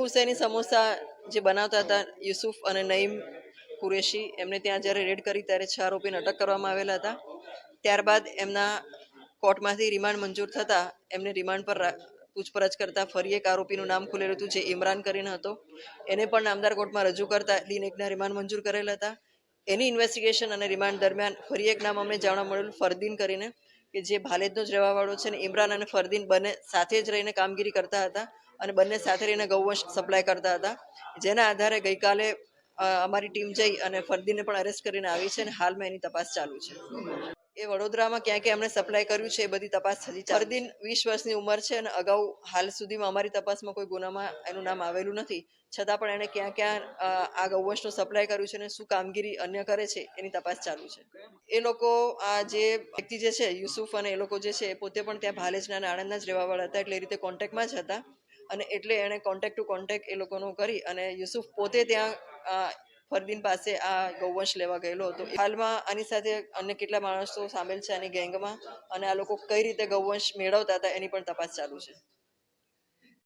હુસૈની સમોસા જે બનાવતા હતા, યુસુફ અને નઈમ કુરેશી, એમને ત્યાં જ્યારે રેડ કરી ત્યારે છ આરોપીને અટક કરવામાં આવેલા હતા. ત્યારબાદ એમના કોર્ટમાંથી રિમાન્ડ મંજૂર થતાં એમને રિમાન્ડ પર પૂછપરછ કરતા ફરી એક આરોપીનું નામ ખુલેલું હતું જે ઇમરાન કરીને હતો. એને પણ નામદાર કોર્ટમાં રજૂ કરતા લીન એકના રિમાન્ડ મંજૂર કરેલા હતા. એની ઇન્વેસ્ટિગેશન અને રિમાન્ડ દરમિયાન ફરી એક નામ અમને જાણવા મળેલું ફરદીન કરીને, કે જે ભાલેજનો જ રહેવાવાળો છે ને, ઇમરાન અને ફરદીન બંને સાથે જ રહીને કામગીરી કરતા હતા. અને બંને સાથે રહીને ગૌવંશ સપ્લાય કરતા હતા. જેના આધારે ગઈકાલે અમારી ટીમ જઈ અને ફરદીને પણ અરેસ્ટ કરીને આવી છે અને હાલમાં એની તપાસ ચાલુ છે. એ વડોદરામાં ક્યાં ક્યાં એમણે સપ્લાય કર્યું છે એ બધી તપાસ થતી. ફરદીન વીસ વર્ષની ઉંમર છે અને અગાઉ હાલ સુધીમાં અમારી તપાસમાં કોઈ ગુનામાં એનું નામ આવેલું નથી. છતાં પણ એણે ક્યાં ક્યાં આ ગૌવંશનું સપ્લાય કર્યું છે અને શું કામગીરી અન્ય કરે છે એની તપાસ ચાલુ છે. એ લોકો, આ જે વ્યક્તિ જે છે, યુસુફ અને એ લોકો જે છે પોતે પણ ત્યાં ભાલેજના અને આણંદના જ રહેવાવાળા હતા એટલે એ રીતે કોન્ટેક્ટમાં જ હતા. અને એટલે એણે કોન્ટેક્ટ ટુ કોન્ટેક એ લોકોનું કરી અને યુસુફ પોતે ત્યાં ફરદીન પાસે આ ગૌવંશ લેવા ગયેલો હતો. હાલમાં આની સાથે અન્ય કેટલા માણસો સામેલ છે આની ગેંગમાં અને આ લોકો કઈ રીતે ગૌવંશ મેળવતા હતા એની પણ તપાસ ચાલુ છે.